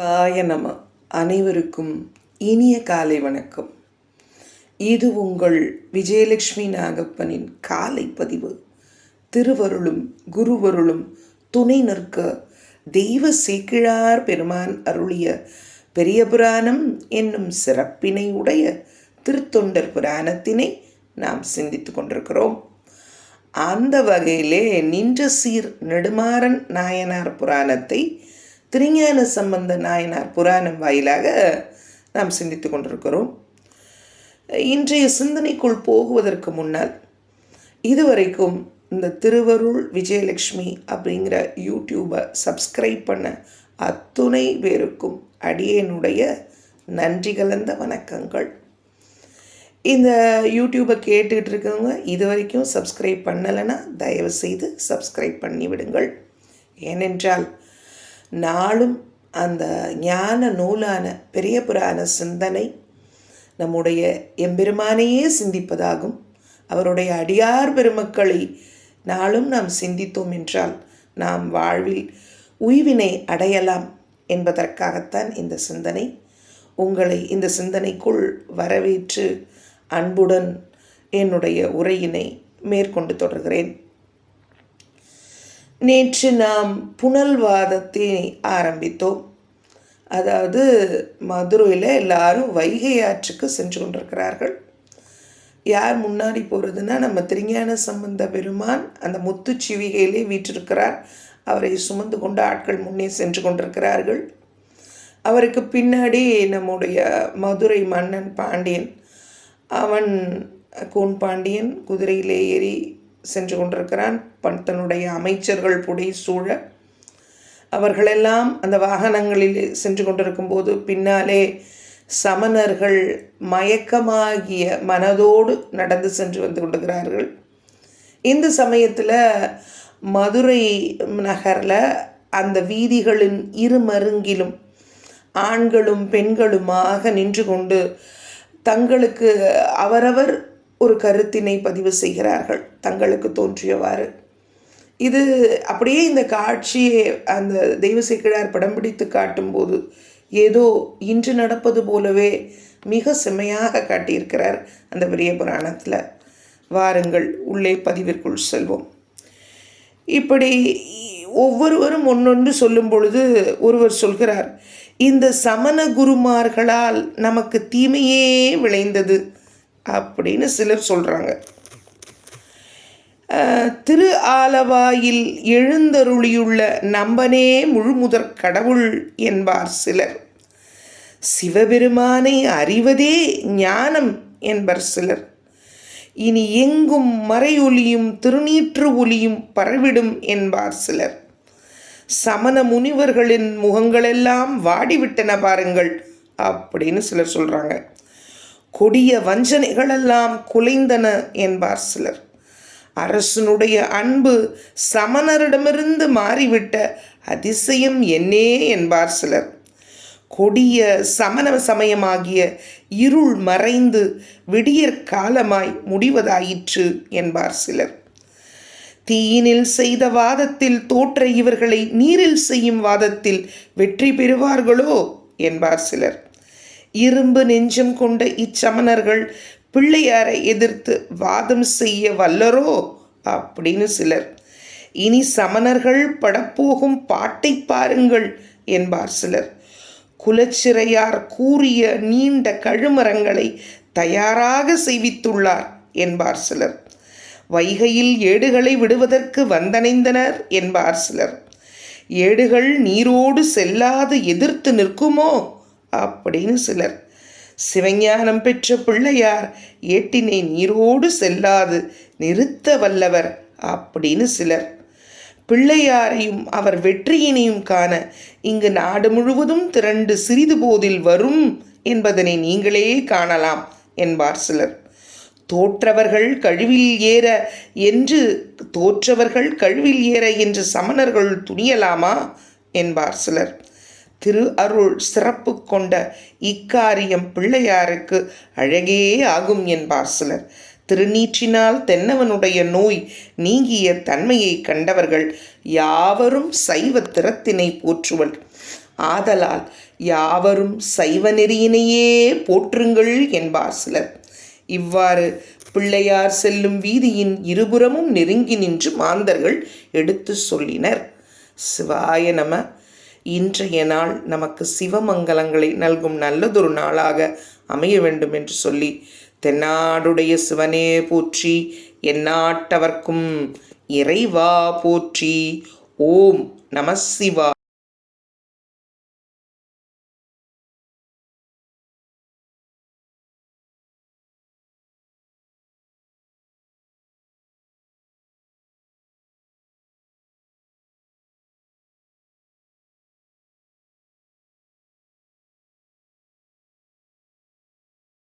வாய நம. அனைவருக்கும் இனிய காலை வணக்கம். இது உங்கள் விஜயலட்சுமி நாகப்பனின் காலை பதிவு. திருவருளும் குருவருளும் துணை நிற்க தெய்வ சேக்கிழார் பெருமான் அருளிய பெரிய புராணம் என்னும் சிறப்பினை உடைய திருத்தொண்டர் புராணத்தினை நாம் சிந்தித்து கொண்டிருக்கிறோம். அந்த வகையிலே நின்ற சீர் நெடுமாறன் நாயனார் புராணத்தை திருஞான சம்பந்த நாயனார் புராணம் வாயிலாக நாம் சிந்தித்து கொண்டிருக்கிறோம். இன்றைய சிந்தனைக்குள் போகுவதற்கு முன்னால் இதுவரைக்கும் இந்த திருவருள் விஜயலட்சுமி அப்படிங்கிற யூடியூபை சப்ஸ்கிரைப் பண்ண அத்துணை பேருக்கும் அடியேனுடைய நன்றி கலந்த வணக்கங்கள். இந்த யூடியூப்பை கேட்டுக்கிட்டு இருக்கவங்க இது வரைக்கும் சப்ஸ்கிரைப் பண்ணலைன்னா தயவுசெய்து சப்ஸ்கிரைப் பண்ணி விடுங்கள் ஏனென்றால் நாளும் அந்த ஞான நூலான பெரிய புராண சிந்தனை நம்முடைய எம்பெருமானையே சிந்திப்பதாகும். அவருடைய அடியார் பெருமக்களை நாளும் நாம் சிந்தித்தோம் என்றால் நாம் வாழ்வில் உய்வினை அடையலாம் என்பதற்காகத்தான் இந்த சிந்தனை. உங்களை இந்த சிந்தனைக்குள் வரவேற்று அன்புடன் என்னுடைய உரையினை மேற்கொண்டு தொடர்கிறேன். நேற்று நாம் புனல்வாதத்தை ஆரம்பித்தோம். அதாவது மதுரையில் எல்லாரும் வைகை ஆற்றுக்கு சென்று கொண்டிருக்கிறார்கள். யார் முன்னாடி போகிறதுனா நம்ம திருஞான சம்பந்த பெருமான் அந்த முத்துச்சிவிகையிலே வீற்றிருக்கிறார். அவரை சுமந்து கொண்டு ஆட்கள் முன்னே சென்று கொண்டிருக்கிறார்கள். அவருக்கு பின்னாடி நம்முடைய மதுரை மன்னன் பாண்டியன். அவன் கோன் பாண்டியன் குதிரையிலே ஏறி சென்று கொண்டிருக்கிறான். பண் தன்னுடைய அமைச்சர்கள் புடை சூழ அவர்களெல்லாம் அந்த வாகனங்களில் சென்று கொண்டிருக்கும்போது பின்னாலே சமணர்கள் மயக்கமாகிய மனதோடு நடந்து சென்று வந்து கொண்டிருக்கிறார்கள். இந்த சமயத்தில் மதுரை நகரில் அந்த வீதிகளின் இருமருங்கிலும் ஆண்களும் பெண்களுமாக நின்று கொண்டு தங்களுக்கு அவரவர் ஒரு கருத்தினை பதிவு செய்கிறார்கள். தங்களுக்கு தோன்றியவாறு. இது அப்படியே இந்த காட்சியை அந்த தெய்வ சேக்கிழார் படம் பிடித்து காட்டும்போது ஏதோ இன்று நடப்பது போலவே மிக செம்மையாக காட்டியிருக்கிறார் அந்த பெரிய புராணத்தில். வாருங்கள் உள்ளே பதிவிற்குள் செல்வோம். இப்படி ஒவ்வொருவரும் ஒன்றொன்று சொல்லும் பொழுது ஒருவர் சொல்கிறார் இந்த சமண குருமார்களால் நமக்கு தீமையே விளைந்தது. அப்படின்னு சிலர் சொல்கிறாங்க திரு ஆலவாயில் எழுந்தருளியுள்ள நம்பனே முழுமுதற் கடவுள் என்பார் சிலர். சிவபெருமானை அறிவதே ஞானம் என்பர் சிலர். இனி எங்கும் மறையொலியும் திருநீற்று ஒலியும் பரவிடும் என்பார் சிலர். சமண முனிவர்களின் முகங்களெல்லாம் வாடிவிட்டன பாருங்கள் அப்படின்னு சிலர் சொல்கிறாங்க கொடிய வஞ்சனைகளெல்லாம் குலைந்தன என்பார் சிலர். அரசனுடைய அன்பு சமணரிடமிருந்து மாறிவிட்ட அதிசயம் என்னே என்பார் சிலர். கொடிய சமண சமயமாகிய இருள் மறைந்து விடியற் காலமாய் முடிவதாயிற்று என்பார் சிலர். தீயினில் செய்த வாதத்தில் தோற்ற இவர்களை நீரில் செய்யும் வாதத்தில் வெற்றி பெறுவார்களோ என்பார் சிலர். இரும்பு நெஞ்சம் கொண்ட இச்சமணர்கள் பிள்ளையாரை எதிர்த்து வாதம் செய்ய வல்லரோ? அப்படின்னு சிலர். இனி சமணர்கள் படப்போகும் பாட்டை பாருங்கள் என்பார் சிலர். குலச்சிறையார் கூறிய நீண்ட கழுமரங்களை தயாராக செய்வித்துள்ளார் என்பார் சிலர். வைகையில் ஏடுகளை விடுவதற்கு வந்தணைந்தனர் என்பார் சிலர். ஏடுகள் நீரோடு செல்லாது எதிர்த்து நிற்குமோ? அப்படின்னு சிலர். சிவஞானம் பெற்ற பிள்ளையார் ஏட்டினை நீரோடு செல்லாது நிறுத்த வல்லவர் அப்படின்னு சிலர். பிள்ளையாரையும் அவர் வெற்றியினையும் காண இங்கு நாடு முழுவதும் திரண்டு சிறிது போதில் வரும் என்பதனை நீங்களே காணலாம் என்பார் சிலர். தோற்றவர்கள் கழிவில் ஏற என்று தோற்றவர்கள் கழிவில் ஏற என்று சமணர்கள் துணியலாமா? என்பார் சிலர். திரு அருள் சிறப்பு கொண்ட இக்காரியம் பிள்ளையாருக்கு அழகே ஆகும் என்பார் சிலர். திருநீற்றினால் தென்னவனுடைய நோய் நீங்கிய தன்மையை கண்டவர்கள் யாவரும் சைவ திறத்தினை போற்றுவள். ஆதலால் யாவரும் சைவ நெறியினையே போற்றுங்கள் என்பார் சிலர். இவ்வாறு பிள்ளையார் செல்லும் வீதியின் இருபுறமும் நெருங்கி நின்று மாந்தர்கள் எடுத்து சொல்லினர். சிவாய நம இன்றைய நாள் நமக்கு சிவமங்கலங்களை நல்கும் நல்லதொரு நாளாக அமைய வேண்டும் என்று சொல்லி தென்னாடுடைய சிவனே போற்றி எந்நாட்டவர்க்கும் இறைவா போற்றி. ஓம் நம சிவா